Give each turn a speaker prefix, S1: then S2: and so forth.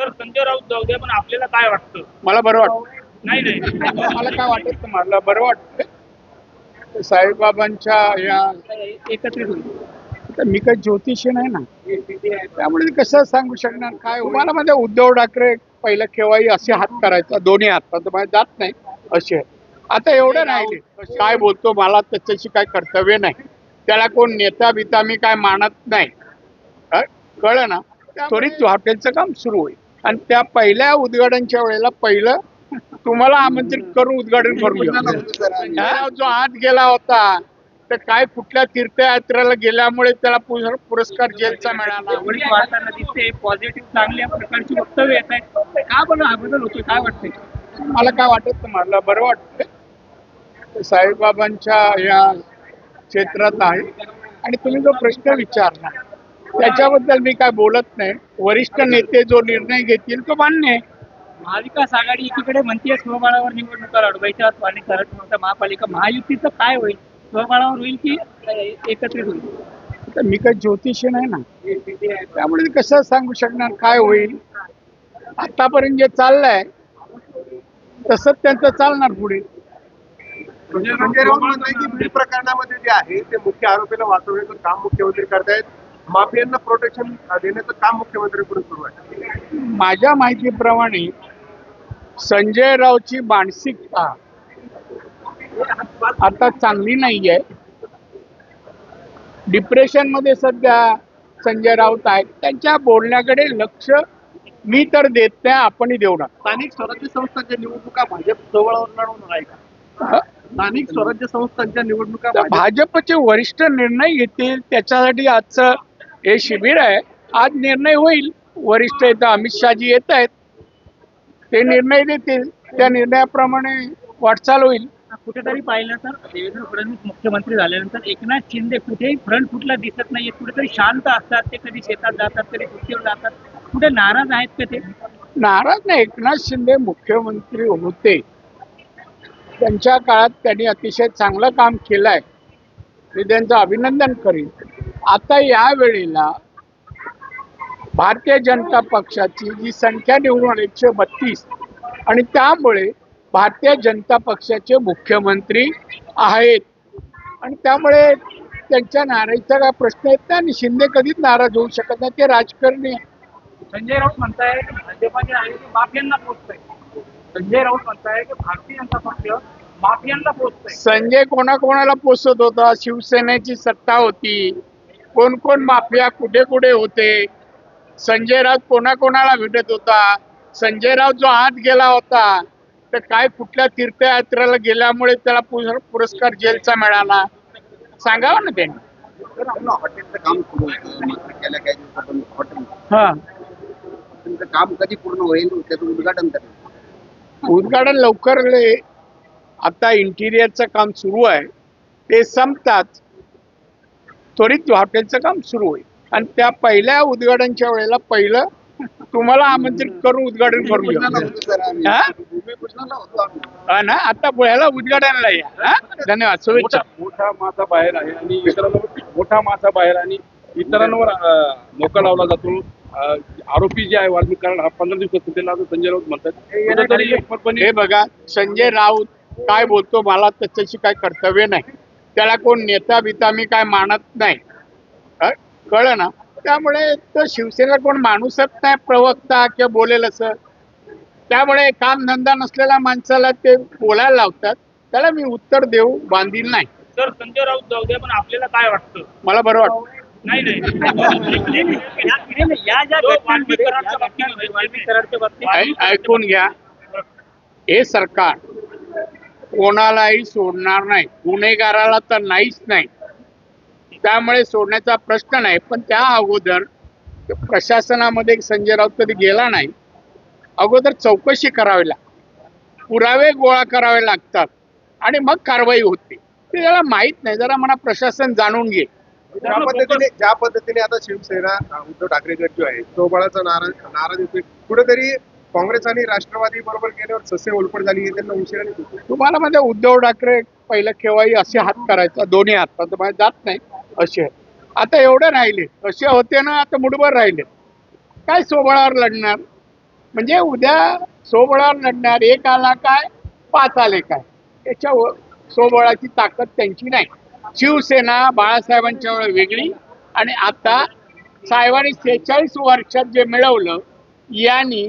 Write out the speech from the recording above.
S1: तर संजय राऊत जाऊ द्या पण आपल्याला काय वाटतं?
S2: मला बरं वाटतं.
S1: नाही नाही.
S2: मला काय वाटत नाही, मला बरं वाटतं? साईबाबांच्या या
S1: एकत्रित
S2: मी काही ज्योतिषी नाही ना. त्यामुळे मी कसं सांगू शकणार? काय मला मध्ये उद्धव ठाकरे पहिलं केव्हाही असे हात करायचा दोन्ही हात माझ्या जात नाही असे. आता एवढं राहिले काय बोलतो मला त्याच्याशी काय कर्तव्य नाही. त्याला कोण नेता बिता मी काय मानत नाही. अ, कळलं ना? त्वरित हॉटेलचं काम सुरू होईल. आणि त्या पहिल्या उद्घाटनच्या वेळेला पहिलं तुम्हाला आमंत्रित करून उद्घाटन हा, जो आत गेला होता तर काय कुठल्या तीर्थयात्रेला गेल्यामुळे त्याला पुर- पुरस्कार जेलचा मिळाला?
S1: वडील वाढताना दिसते पॉझिटिव्ह चांगल्या प्रकारची वक्तव्य येत आहेत. का बरं हा बदल होतोय? काय वाटतंय?
S2: मला काय वाटत? मला बरं वाटतं साईबाबांच्या या क्षेत्रात आहे. आणि तुम्ही जो प्रश्न विचारला त्याच्याबद्दल मी काय बोलत नाही. वरिष्ठ नेते जो निर्णय घेतील तो मान्य आहे.
S1: महाविकास आघाडी एकीकडे म्हणते स्वबळावर निवडणुका लढवायच्या आणि कराड महापालिका महायुतीचं काय होईल? स्वबळावर होईल की एकत्रित होईल?
S2: मी काही ज्योतिषी नाही ना. त्यामुळे मी कसं सांगू शकणार? काय होईल? आतापर्यंत जे चाललंय तसंच त्यांचं चालणार पुढे.
S3: म्हणजे बीड प्रकरणामध्ये जे आहे ते मुख्य आरोपीला वाचवण्याचं काम मुख्यमंत्री करतायत. माफियांना प्रोटेक्शन देण्याचं काम मुख्यमंत्र्यांकडून सुरू आहे.
S2: माझ्या माहितीप्रमाणे संजय रावची मानसिकता आता चांगली नाहीये. डिप्रेशनमध्ये सध्या संजय राऊत आहेत. त्यांच्या बोलण्याकडे लक्ष मी तर देत नाही आपणही देऊ नका.
S3: स्थानिक स्वराज्य संस्थांच्या निवडणुका भाजप लढवणार आहे का? स्थानिक स्वराज्य संस्थांच्या निवडणुका
S2: भाजपचे वरिष्ठ निर्णय घेतील त्याच्यासाठी आजचं हे शिबिर आहे. आज निर्णय होईल. वरिष्ठ येतं अमित शहाजी येत आहेत. ते निर्णय देतील. त्या निर्णयाप्रमाणे वाटचाल होईल.
S1: कुठेतरी पाहिलं तर देवेंद्र फडणवीस मुख्यमंत्री झाल्यानंतर एकनाथ शिंदे कुठेही फ्रंट फुटला दिसत नाहीये कुठेतरी शांत असतात. ते कधी शेतात जातात कधी सुट्टीवर जातात. कुठे नाराज आहेत का ते?
S2: नाराज नाही. एकनाथ शिंदे मुख्यमंत्री होते. त्यांच्या काळात त्यांनी अतिशय चांगलं काम केलं आहे मी त्यांचं अभिनंदन करीन. आता या वेळेला भारतीय जनता पक्षाची जी संख्या निवडून एकशे बत्तीस आणि त्यामुळे भारतीय जनता पक्षाचे मुख्यमंत्री आहेत. आणि त्यामुळे त्यांच्या नाराजीचा काय प्रश्न येत नाही आणि शिंदे कधीच नाराज होऊ शकत नाही ते राजकारणी.
S1: संजय राऊत म्हणताय की भाजपा जे आहे माफियांना पोचतंय. संजय राऊत म्हणताय की भारतीय जनता पक्ष माफियांना पोचतंय.
S2: संजय कोणाकोणाला पोसत होता? शिवसेनेची सत्ता होती. कोण कोण माफिया कुठे कुठे होते? संजय राऊत कोणाकोणाला भेटत होता? संजय राऊत जो आत गेला होता तर काय कुठल्या तीर्थयात्रेला गेल्यामुळे त्याला पुरस्कार जेलचा मिळाला? सांगावं ना त्यांनी.
S4: हॉटेलचं काम सुरू मात्र गेल्या काही दिवसापासून हॉटेल
S2: हा.
S4: तुमचं काम कधी पूर्ण होईल त्याचं उद्घाटन करेल
S2: उद्घाटन लवकर आता इंटिरियरचं काम सुरू आहे. ते संपतात. त्वरित हॉटेलचं काम सुरू होईल. आणि त्या पहिल्या उद्घाटनच्या वेळेला पहिलं तुम्हाला आमंत्रित करून उद्घाटन हा? हा ना? आता ह्याला उद्घाटनाला या? धन्यवाद. शुभेच्छा.
S5: मोठा मासा बाहेर आहे आणि इतरांवर मोठा मासा बाहेर आणि इतरांवर मोका लावला जातो. आरोपी जे आहे वाल्मिक कारण हा पंधरा दिवसात सुटेला असं संजय राऊत म्हणतात.
S2: हे बघा संजय राऊत काय बोलतो मला त्याच्याशी काय कर्तव्य नाही. त्याला कोण नेता बिता मी काय मानत नाही. कळलं ना? त्यामुळे तो शिवसेनेला कोण माणूसच नाही प्रवक्ता किंवा बोलेल असं. त्यामुळे काम धंदा नसलेल्या माणसाला ते बोलायला लावतात. त्याला मी उत्तर देऊ बांधील नाही.
S1: तर संजय राऊत जाऊ द्या पण आपल्याला काय वाटतं?
S2: मला बरं वाटतं.
S1: नाही नाही.
S2: ऐकून घ्या. हे सरकार कोणालाही सोडणार नाही. गुन्हेगाराला तर नाहीच नाही. त्यामुळे सोडण्याचा प्रश्न नाही. पण त्या अगोदर प्रशासनामध्ये संजय राऊत कधी गेला नाही अगोदर चौकशी करावी लागते. पुरावे गोळा करावे लागतात आणि मग कारवाई होते. ते जरा माहीत नाही. जरा मला प्रशासन जाणून घे.
S3: ज्या पद्धतीने ज्या पद्धतीने आता शिवसेना उद्धव ठाकरे गट जो आहे तो बळाचा नाराज नाराज येतोय कुठेतरी काँग्रेस आणि राष्ट्रवादी बरोबर गेल्यावर ससे ओलपड झाली त्यांना उशिराने
S2: तुम्हाला म्हणजे उद्धव ठाकरे पहिलं केव्हाही असे हात करायचा दोन्ही हात तर माझ्या जात नाही असे. आता एवढे राहिले असे होते ना आता मुठभर राहिले. काय सोबळावर लढणार? म्हणजे उद्या सोबळावर लढणार एक आला काय पाच आले काय? त्याच्या सोबळाची ताकद त्यांची नाही. शिवसेना बाळासाहेबांच्या वेळ वेगळी आणि आता साहेबांनी सेहेचाळीस वर्षात जे मिळवलं यांनी